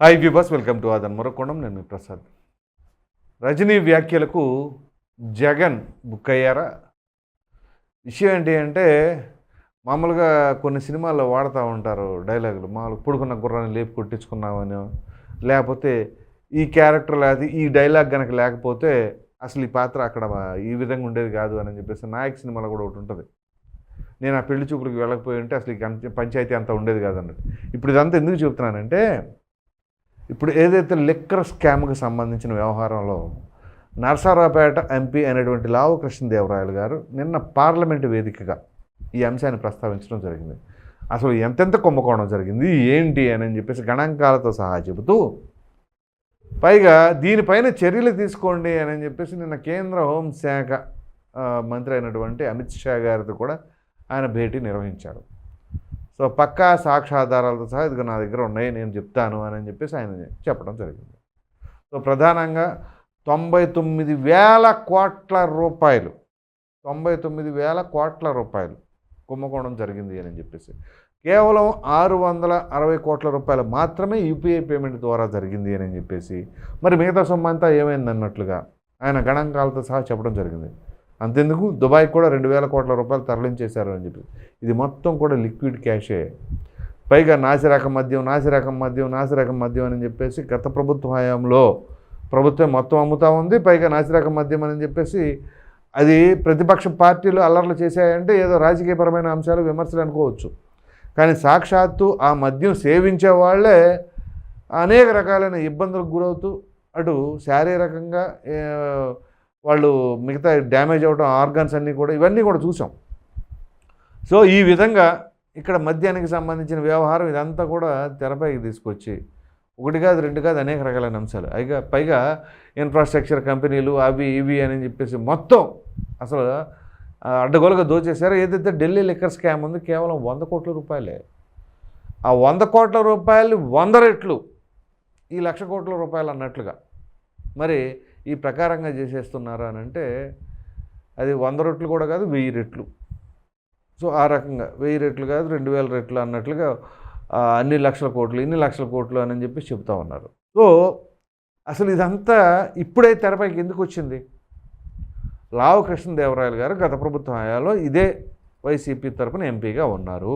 Hi viewers welcome to ఆదన్ మరొకొండం నేను మీ ప్రసాద్ రజనీ వ్యాఖ్యలకు జగన్ బుక్ అయ్యారా? విషయం ఏంటి అంటే మామూలుగా కొన్ని సినిమాల్లో వాడుతూ ఉంటారు డైలాగులు. మామూలుగా పుడుకున్న గుర్రాన్ని లేపి కొట్టించుకున్నామని. లేకపోతే ఈ క్యారెక్టర్ లేకపోతే ఈ డైలాగ్ కనుక లేకపోతే అసలు ఈ పాత్ర అక్కడ ఈ విధంగా ఉండేది కాదు అని చెప్పేసి నాయక్ సినిమాలో కూడా ఒకటి ఉంటుంది. నేను ఆ పెళ్ళి చూపులకు వెళ్ళకపోయి ఉంటే అసలు ఈ పంచాయతీ అంతా ఉండేది కాదన్నట్టు. ఇప్పుడు ఇదంతా ఎందుకు చెప్తున్నానంటే ఇప్పుడు ఏదైతే లిక్కర్ స్కామ్కి సంబంధించిన వ్యవహారంలో నరసరావుపేట ఎంపీ అయినటువంటి లావు కృష్ణదేవరాయలు గారు నిన్న పార్లమెంటు వేదికగా ఈ అంశాన్ని ప్రస్తావించడం జరిగింది. అసలు ఎంతెంత కుంభకోణం జరిగింది? ఏంటి అని చెప్పేసి గణాంకాలతో సహా చెబుతూ పైగా దీనిపైన చర్యలు తీసుకోండి అని చెప్పేసి నిన్న కేంద్ర హోంశాఖ మంత్రి అయినటువంటి అమిత్ షా గారితో కూడా ఆయన భేటీ నిర్వహించారు. సో పక్కా సాక్ష్యాధారాలతో సహా ఇదిగో నా దగ్గర ఉన్నాయి నేను చెప్తాను అని చెప్పేసి ఆయన చెప్పడం జరిగింది. సో ప్రధానంగా తొంభై తొమ్మిది వేల కోట్ల రూపాయలు తొంభై తొమ్మిది వేల కోట్ల రూపాయలు కుంభకోణం జరిగింది అని చెప్పేసి. కేవలం ఆరు వందల అరవై కోట్ల రూపాయలు మాత్రమే యూపీఐ పేమెంట్ ద్వారా జరిగింది అని చెప్పేసి. మరి మిగతా సొమ్ము అంతా ఏమైంది అన్నట్లుగా ఆయన గణాంకాలతో సహా చెప్పడం జరిగింది. అంతెందుకు? దుబాయ్ కూడా రెండు వేల కోట్ల రూపాయలు తరలించేశారు అని చెప్పి. ఇది మొత్తం కూడా లిక్విడ్ క్యాషే. పైగా నాసిరకం మద్యం నాసిరకం మద్యం నాసిరకం మద్యం అని చెప్పేసి గత ప్రభుత్వ హయాంలో ప్రభుత్వం మొత్తం అమ్ముతా ఉంది. పైగా నాసిరకం మద్యం అని చెప్పేసి అది ప్రతిపక్ష పార్టీలు అల్లర్లు చేశాయంటే ఏదో రాజకీయపరమైన అంశాలు విమర్శలు అనుకోవచ్చు. కానీ సాక్షాత్తు ఆ మద్యం సేవించే వాళ్ళే అనేక రకాలైన ఇబ్బందులకు గురవుతూ అటు శారీరకంగా వాళ్ళు మిగతా డ్యామేజ్ అవ్వడం ఆర్గాన్స్ అన్నీ కూడా ఇవన్నీ కూడా చూసాం. సో ఈ విధంగా ఇక్కడ మద్యానికి సంబంధించిన వ్యవహారం ఇదంతా కూడా తెరపైకి తీసుకొచ్చి ఒకటి కాదు రెండు కాదు అనేక రకాలైన అంశాలు. పైగా పైగా ఇన్ఫ్రాస్ట్రక్చర్ కంపెనీలు అవి ఇవి అని చెప్పేసి మొత్తం అసలు అడ్డగోలుగా దోచేశారు. ఏదైతే ఢిల్లీ లిక్కర్ స్కామ్ ఉంది కేవలం వంద కోట్ల రూపాయలే. ఆ వంద కోట్ల రూపాయలు వంద రెట్లు ఈ లక్ష కోట్ల రూపాయలు అన్నట్లుగా. మరి ఈ ప్రకారంగా చేసేస్తున్నారు అని అంటే అది వంద రెట్లు కూడా కాదు వెయ్యి రెట్లు. సో ఆ రకంగా వెయ్యి రెట్లు కాదు రెండు వేల రెట్లు అన్నట్లుగా అన్ని లక్షల కోట్లు ఇన్ని లక్షల కోట్లు అని చెప్పి చెప్తా ఉన్నారు. సో అసలు ఇదంతా ఇప్పుడే తెరపైకి ఎందుకు వచ్చింది? లావ కృష్ణదేవరాయలు గారు గత ప్రభుత్వ హయాంలో ఇదే వైసీపీ తరపున ఎంపీగా ఉన్నారు.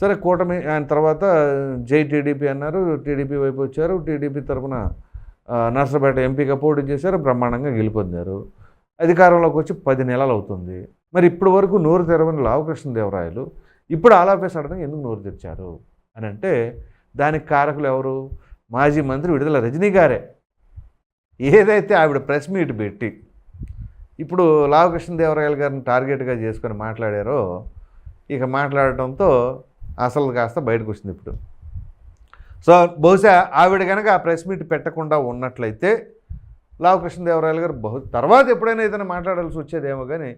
సరే కూటమి ఆయన తర్వాత జై టీడీపీ అన్నారు టీడీపీ వైపు వచ్చారు టీడీపీ తరపున నర్సపేట ఎంపీగా పోటీ చేశారు బ్రహ్మాండంగా గెలుపొందారు. అధికారంలోకి వచ్చి పది నెలలు అవుతుంది మరి ఇప్పటి వరకు నోరు తెరవని లావకృష్ణదేవరాయలు ఇప్పుడు ఆలాపే సడన్గా ఎందుకు నోరు తెరిచారు? అని అంటే దానికి కారకులు ఎవరు? మాజీ మంత్రి విడుదల రజనీ గారే. ఏదైతే ఆవిడ ప్రెస్ మీట్ పెట్టి ఇప్పుడు లావకృష్ణదేవరాయలు గారిని టార్గెట్గా చేసుకొని మాట్లాడారో ఇక మాట్లాడటంతో అసలు కాస్త బయటకు వచ్చింది ఇప్పుడు. సో బహుశా ఆవిడ కనుక ఆ ప్రెస్ మీట్ పెట్టకుండా ఉన్నట్లయితే లావకృష్ణదేవరాయలు గారు బహు తర్వాత ఎప్పుడైనా ఏదైనా మాట్లాడాల్సి వచ్చేదేమో కానీ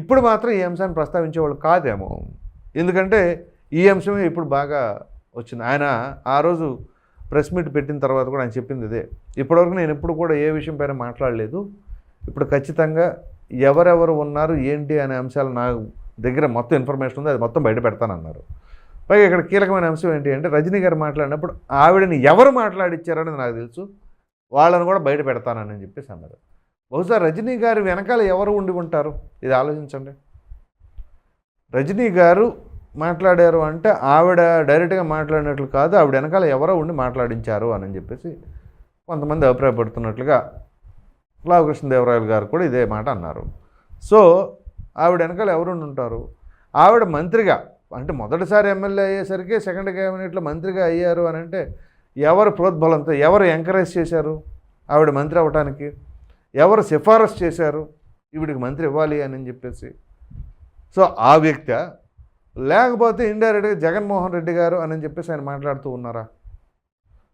ఇప్పుడు మాత్రం ఈ అంశాన్ని ప్రస్తావించేవాళ్ళు కాదేమో. ఎందుకంటే ఈ అంశమే ఇప్పుడు బాగా వచ్చింది. ఆయన ఆ రోజు ప్రెస్ మీట్ పెట్టిన తర్వాత కూడా ఆయన చెప్పింది ఇదే. ఇప్పటివరకు నేను ఎప్పుడు కూడా ఏ విషయం పైన మాట్లాడలేదు. ఇప్పుడు ఖచ్చితంగా ఎవరెవరు ఉన్నారు ఏంటి అనే అంశాలు నా దగ్గర మొత్తం ఇన్ఫర్మేషన్ ఉంది. అది మొత్తం బయట పెడతానన్నారు. పైగా ఇక్కడ కీలకమైన అంశం ఏంటి అంటే రజనీ గారు మాట్లాడినప్పుడు ఆవిడని ఎవరు మాట్లాడిచ్చారని నాకు తెలుసు. వాళ్ళని కూడా బయట పెడతానని చెప్పేసి అన్నారు. బహుశా రజనీ గారు వెనకాల ఎవరు ఉండి ఉంటారు? ఇది ఆలోచించండి. రజనీ గారు మాట్లాడారు అంటే ఆవిడ డైరెక్ట్గా మాట్లాడినట్లు కాదు ఆవిడ వెనకాల ఎవరో ఉండి మాట్లాడించారు అని చెప్పేసి కొంతమంది అభిప్రాయపడుతున్నట్లుగా లావకృష్ణదేవరాయలు గారు కూడా ఇదే మాట అన్నారు. సో ఆవిడ వెనకాల ఎవరుండి ఉంటారు? ఆవిడ మంత్రిగా అంటే మొదటిసారి ఎమ్మెల్యే అయ్యేసరికి సెకండ్ క్యాబినెట్లో మంత్రిగా అయ్యారు అని అంటే ఎవరు ప్రోద్బలంతో ఎవరు ఎంకరేజ్ చేశారు ఆవిడ మంత్రి అవ్వటానికి? ఎవరు సిఫారసు చేశారు? ఈవిడికి మంత్రి ఇవ్వాలి అని చెప్పేసి. సో ఆ వ్యక్తి లేకపోతే ఇండైరెక్ట్గా జగన్మోహన్ రెడ్డి గారు అని చెప్పేసి ఆయన మాట్లాడుతూ ఉన్నారా?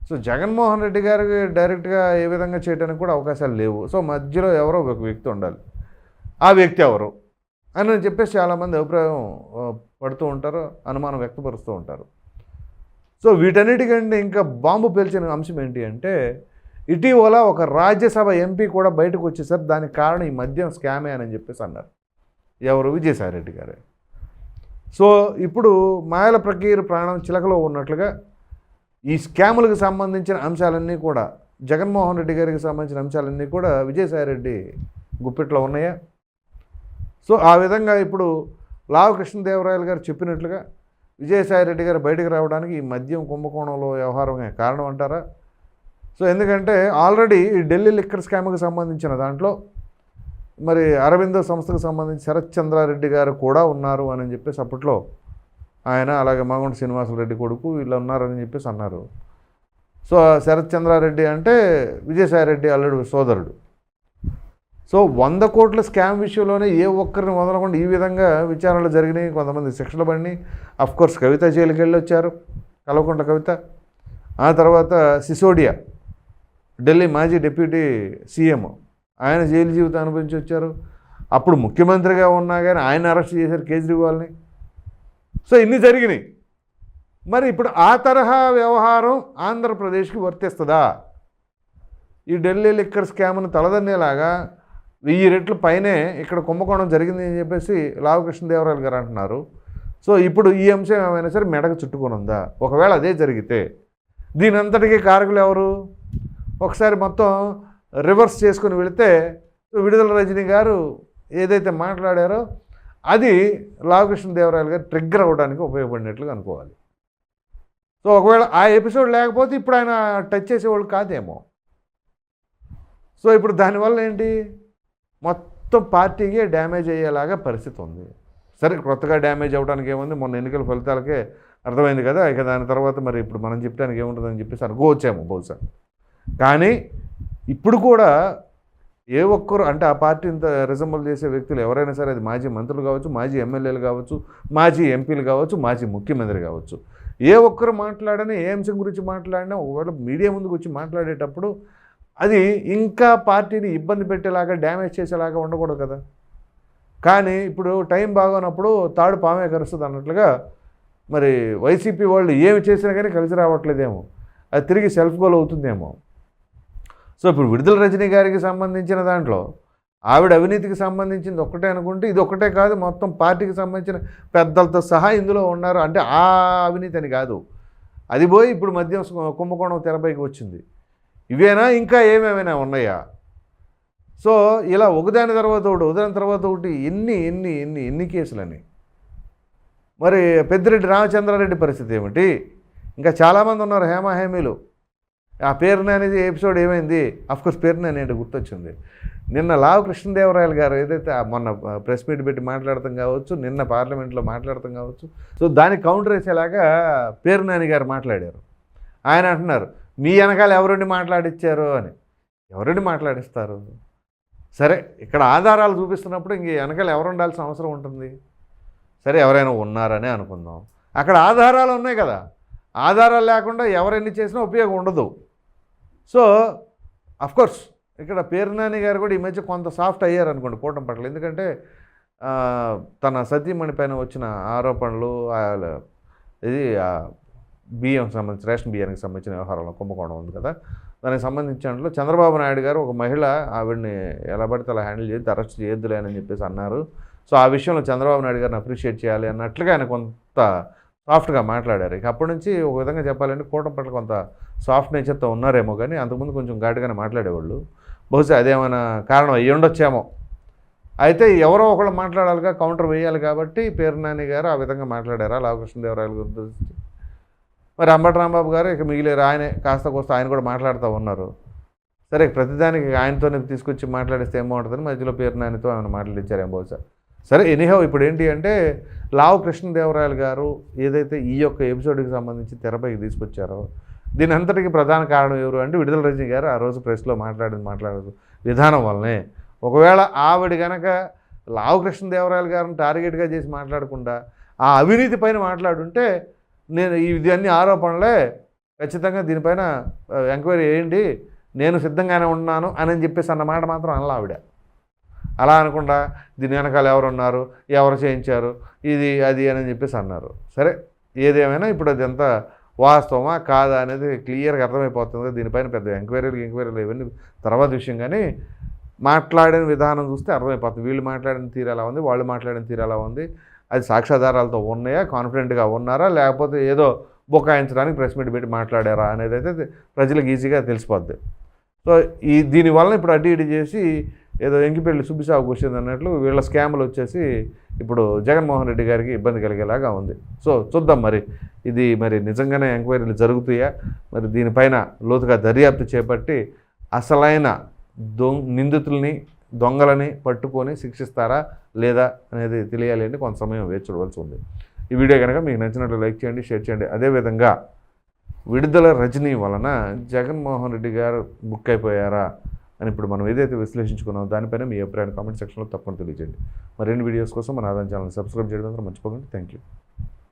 సో జగన్మోహన్ రెడ్డి గారికి డైరెక్ట్గా ఏ విధంగా చేయడానికి కూడా అవకాశాలు లేవు. సో మధ్యలో ఎవరో ఒక వ్యక్తి ఉండాలి. ఆ వ్యక్తి ఎవరు? అని చెప్పేసి చాలామంది అభిప్రాయం పడుతూ ఉంటారు అనుమానం వ్యక్తపరుస్తూ ఉంటారు. సో వీటన్నిటికంటే ఇంకా బాంబు పేల్చిన అంశం ఏంటి అంటే ఇటీవల ఒక రాజ్యసభ ఎంపీ కూడా బయటకు వచ్చేసారు దానికి కారణం ఈ మద్యం స్కామే అని చెప్పేసి అన్నారు. ఎవరు? విజయసాయిరెడ్డి గారే. సో ఇప్పుడు మాయల ప్రకీర్ ప్రాణం చిలకలో ఉన్నట్లుగా ఈ స్కాములకు సంబంధించిన అంశాలన్నీ కూడా జగన్మోహన్ రెడ్డి గారికి సంబంధించిన అంశాలన్నీ కూడా విజయసాయిరెడ్డి గుప్పిట్లో ఉన్నాయా? సో ఆ విధంగా ఇప్పుడు లావు కృష్ణదేవరాయలు గారు చెప్పినట్లుగా విజయసాయిరెడ్డి గారు బయటకు రావడానికి ఈ మద్యం కుంభకోణంలో వ్యవహారమే కారణం అంటారా? సో ఎందుకంటే ఆల్రెడీ ఈ ఢిల్లీ లిక్కర్ స్కామ్కి సంబంధించిన దాంట్లో మరి అరవిందో సంస్థకు సంబంధించి శరత్ చంద్రారెడ్డి గారు కూడా ఉన్నారు అని చెప్పేసి అప్పట్లో ఆయన అలాగే మాగుంట శ్రీనివాసరెడ్డి కొడుకు వీళ్ళు ఉన్నారని చెప్పేసి అన్నారు. సో శరత్ చంద్రారెడ్డి అంటే విజయసాయిరెడ్డి అల్లుడు సోదరుడు. సో వంద కోట్ల స్కామ్ విషయంలోనే ఏ ఒక్కరిని వదలకుండా ఈ విధంగా విచారణలు జరిగినాయి. కొంతమంది శిక్షలు పడినాయి. అఫ్కోర్స్ కవిత జైలుకి వెళ్ళి వచ్చారు కలవకుంట్ల కవిత. ఆ తర్వాత సిసోడియా ఢిల్లీ మాజీ డిప్యూటీ సీఎం. ఆయన జైలు జీవితం అనుభవించి వచ్చారు. అప్పుడు ముఖ్యమంత్రిగా ఉన్నా కానీ ఆయన అరెస్ట్ చేశారు కేజ్రీవాల్ని. సో ఇన్ని జరిగినాయి. మరి ఇప్పుడు ఆ తరహా వ్యవహారం ఆంధ్రప్రదేశ్కి వర్తిస్తుందా? ఈ ఢిల్లీ లిక్కర్ స్కామ్ను తలదన్నేలాగా వెయ్యి రెట్లు పైనే ఇక్కడ కుంభకోణం జరిగింది అని చెప్పేసి లావకృష్ణదేవరాయలు గారు అంటున్నారు. సో ఇప్పుడు ఈ అంశం ఏమైనా సరే మెడకు చుట్టుకొని ఉందా? ఒకవేళ అదే జరిగితే దీని అంతటికీ కారకులు ఎవరు? ఒకసారి మొత్తం రివర్స్ చేసుకుని వెళితే విడుదల రజనీ గారు ఏదైతే మాట్లాడారో అది లావకృష్ణదేవరాయలు గారు ట్రిగ్గర్ అవ్వడానికి ఉపయోగపడినట్లుగా అనుకోవాలి. సో ఒకవేళ ఆ ఎపిసోడ్ లేకపోతే ఇప్పుడు ఆయన టచ్ చేసేవాళ్ళు కాదేమో. సో ఇప్పుడు దానివల్ల ఏంటి? మొత్తం పార్టీకే డ్యామేజ్ అయ్యేలాగా పరిస్థితి ఉంది. సరే కొత్తగా డ్యామేజ్ అవ్వడానికి ఏముంది? మొన్న ఎన్నికల ఫలితాలకే అర్థమైంది కదా. ఇక దాని తర్వాత మరి ఇప్పుడు మనం చెప్పడానికి ఏముంటుందని చెప్పేసి అనుకోవచ్చేమో బహుశా. కానీ ఇప్పుడు కూడా ఏ ఒక్కరు అంటే ఆ పార్టీ రిజంబుల్ చేసే వ్యక్తులు ఎవరైనా సరే అది మాజీ మంత్రులు కావచ్చు మాజీ ఎమ్మెల్యేలు కావచ్చు మాజీ ఎంపీలు కావచ్చు మాజీ ముఖ్యమంత్రి కావచ్చు. ఏ ఒక్కరు మాట్లాడని ఏ అంశం గురించి మాట్లాడినా ఒకవేళ మీడియా ముందుకు వచ్చి మాట్లాడేటప్పుడు అది ఇంకా పార్టీని ఇబ్బంది పెట్టేలాగా డ్యామేజ్ చేసేలాగా ఉండకూడదు కదా. కానీ ఇప్పుడు టైం బాగున్నప్పుడు తాడు పామే కరుస్తుంది అన్నట్లుగా మరి వైసీపీ వాళ్ళు ఏమి చేసినా కానీ కలిసి రావట్లేదేమో. అది తిరిగి సెల్ఫ్ గోల్ అవుతుందేమో. సో ఇప్పుడు విడుదల రజనీ గారికి సంబంధించిన దాంట్లో ఆవిడ అవినీతికి సంబంధించింది ఒక్కటే అనుకుంటే ఇది ఒక్కటే కాదు మొత్తం పార్టీకి సంబంధించిన పెద్దలతో సహా ఇందులో ఉన్నారు. అంటే ఆ అవినీతి అని కాదు. అది పోయి ఇప్పుడు మద్యం కుంభకోణం తెరపైకి వచ్చింది. ఇవేనా? ఇంకా ఏమేమైనా ఉన్నాయా? సో ఇలా ఒకదాని తర్వాత ఒకటి ఒకదాని తర్వాత ఒకటి ఎన్ని ఎన్ని ఎన్ని ఎన్ని కేసులని? మరి పెద్దిరెడ్డి రామచంద్రారెడ్డి పరిస్థితి ఏమిటి? ఇంకా చాలామంది ఉన్నారు హేమాహేమీలు ఆ పేరుని అనేది ఎపిసోడ్ ఏమైంది? అఫ్కోర్స్ పేరుని అనేది గుర్తొచ్చింది. నిన్న లావు కృష్ణదేవరాయలు గారు ఏదైతే మొన్న ప్రెస్ మీట్ పెట్టి మాట్లాడతాం కావచ్చు నిన్న పార్లమెంట్లో మాట్లాడతాం కావచ్చు సో దానికి కౌంటర్ వేసేలాగా పేరు నాని గారు మాట్లాడారు. ఆయన అంటున్నారు మీ వెనకాల ఎవరుండి మాట్లాడిచ్చారు అని. ఎవరుండి మాట్లాడిస్తారు? సరే ఇక్కడ ఆధారాలు చూపిస్తున్నప్పుడు ఇంక వెనకాల ఎవరు ఉండాల్సిన అవసరం ఉంటుంది? సరే ఎవరైనా ఉన్నారని అనుకుందాం. అక్కడ ఆధారాలు ఉన్నాయి కదా. ఆధారాలు లేకుండా ఎవరెన్ని చేసినా ఉపయోగం ఉండదు. సో అఫ్కోర్స్ ఇక్కడ పేరునాని గారు కూడా ఈ మధ్య కొంత సాఫ్ట్ అయ్యారు అనుకోండి కూటమి పట్ల. ఎందుకంటే తన సతీమణి పైన వచ్చిన ఆరోపణలు ఆ, ఇది బియ్యం సంబంధించి రేషన్ బియ్యానికి సంబంధించిన వ్యవహారంలో కుంభకోణం ఉంది కదా. దానికి సంబంధించిన చంద్రబాబు నాయుడు గారు ఒక మహిళ ఆవిడని ఎలా పడితే అలా హ్యాండిల్ చేసి అరెస్ట్ చేయొద్దులేనని చెప్పేసి అన్నారు. సో ఆ విషయంలో చంద్రబాబు నాయుడు గారిని అప్రిషియేట్ చేయాలి అన్నట్లుగా ఆయన కొంత సాఫ్ట్గా మాట్లాడారు. ఇక అప్పటి నుంచి ఒక విధంగా చెప్పాలంటే కూటమి పట్ల కొంత సాఫ్ట్ నేచర్తో ఉన్నారేమో కానీ అంతకుముందు కొంచెం ఘాటుగానే మాట్లాడేవాళ్ళు. బహుశా అదేమైనా కారణం అయ్యి ఉండొచ్చేమో. అయితే ఎవరో ఒకళ్ళు మాట్లాడాలిగా కౌంటర్ వేయాలి కాబట్టి పేరు నాని గారు ఆ విధంగా మాట్లాడారా? లావకృష్ణదేవరాయల గురించి మరి అంబటి రాంబాబు గారు ఇక మిగిలేరు ఆయన కాస్త కోస్త ఆయన కూడా మాట్లాడుతూ ఉన్నారు. సరే ప్రతిదానికి ఆయనతోనే తీసుకొచ్చి మాట్లాడిస్తే ఏమవుతుందని మధ్యలో మధ్యలో పేరునానితో ఆయన మాట్లాడించారేమో బహుశా? సరే ఎనీహౌ ఇప్పుడు ఏంటి అంటే లావు కృష్ణదేవరాయలు గారు ఏదైతే ఈ యొక్క ఎపిసోడ్కి సంబంధించి తెరపైకి తీసుకొచ్చారో దీని అంతటికి ప్రధాన కారణం ఎవరు అంటే విడుదల రజనీ గారు ఆ రోజు ప్రెస్లో మాట్లాడింది మాట్లాడదు విధానం వల్లనే. ఒకవేళ ఆవిడ గనక లావు కృష్ణదేవరాయలు గారిని టార్గెట్గా చేసి మాట్లాడకుండా ఆ అవినీతి పైన మాట్లాడుంటే నేను ఇది అన్ని ఆరోపణలే ఖచ్చితంగా దీనిపైన ఎంక్వైరీ చేయండి. నేను సిద్ధంగానే ఉన్నాను అని చెప్పేసి అన్న మాట మాత్రం అనలా ఆవిడ. అలా అనకుండా దీని వెనకాల ఎవరున్నారు ఎవరు చేయించారు ఇది అది అని చెప్పేసి అన్నారు. సరే ఏదేమైనా ఇప్పుడు అది ఎంత వాస్తవమా కాదా అనేది క్లియర్గా అర్థమైపోతుంది. దీనిపైన పెద్ద ఎంక్వైరీలు ఎంక్వైరీలు ఇవన్నీ తర్వాత విషయం. కానీ మాట్లాడిన విధానం చూస్తే అర్థమైపోతుంది. వీళ్ళు మాట్లాడిన తీరు ఎలా ఉంది వాళ్ళు మాట్లాడిన తీరు ఎలా ఉంది అది సాక్ష్యాధారాలతో ఉన్నాయా? కాన్ఫిడెంట్గా ఉన్నారా? లేకపోతే ఏదో బుకాయించడానికి ప్రెస్ మీట్ పెట్టి మాట్లాడారా? అనేది అయితే ప్రజలకు ఈజీగా తెలిసిపోద్ది. సో ఈ దీనివల్ల ఇప్పుడు అటు ఇటు చేసి ఏదో ఎంకిపెళ్ళి సుబ్బిసాగుకు వచ్చింది అన్నట్లు వీళ్ళ స్కామ్లు వచ్చేసి ఇప్పుడు జగన్మోహన్ రెడ్డి గారికి ఇబ్బంది కలిగేలాగా ఉంది. సో చూద్దాం మరి. ఇది మరి నిజంగానే ఎంక్వైరీలు జరుగుతాయా? మరి దీనిపైన లోతుగా దర్యాప్తు చేపట్టి అసలైన దొంగ నిందితుల్ని దొంగలని పట్టుకొని శిక్షిస్తారా లేదా అనేది తెలియాలి అంటే కొంత సమయం వేచి చూడవలసి ఉంది. ఈ వీడియో కనుక మీకు నచ్చినట్లు లైక్ చేయండి షేర్ చేయండి. అదేవిధంగా విడుదల రజనీ వలన జగన్మోహన్ రెడ్డి గారు బుక్ అయిపోయారా అని ఇప్పుడు మనం ఏదైతే విశ్లేషించుకున్నామో దానిపైన మీ అభిప్రాయాన్ని కామెంట్ సెక్షన్లో తప్పకుండా తెలియజేయండి. మరిన్ని వీడియోస్ కోసం మన ఆదాయం ఛానల్ సబ్స్క్రైబ్ చేయడం మాత్రం మర్చిపోకండి. Thank you